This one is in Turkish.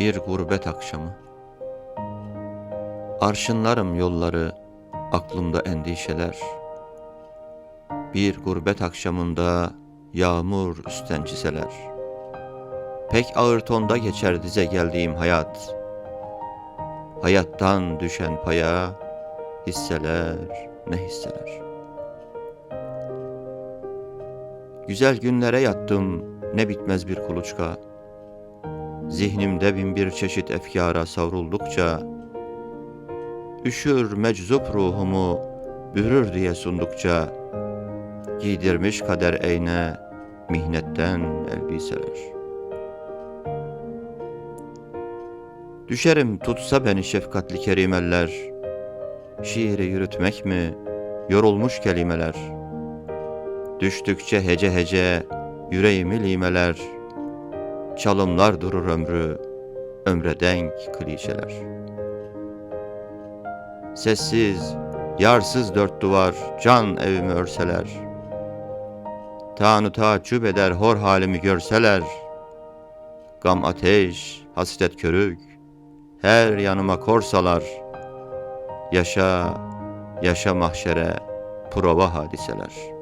Bir gurbet akşamı. Arşınlarım yolları Aklımda endişeler. Bir gurbet akşamında Yağmur üstten çiseler. Pek ağır tonda geçer dize geldiğim hayat. Hayattan düşen paya Hisseler ne hisseler. Güzel günlere yattım ne bitmez bir kuluçka Zihnimde bin bir çeşit efkara savruldukça Üşür meczup ruhumu bürür diye sundukça Giydirmiş kader eyne mihnetten elbiseler. Düşerim tutsa beni şefkatli kerimeller Şiiri yürütmek mi yorulmuş kelimeler? Düştükçe hece hece yüreğimi limeler Çalımlar durur ömrü, ömre denk klişeler. Sessiz, yarsız dört duvar, can evimi örseler. Tanrı taaccüp eder hor halimi görseler. Gam ateş, hasret körük, her yanıma korsalar. Yaşa, yaşa mahşere, prova hadiseler.''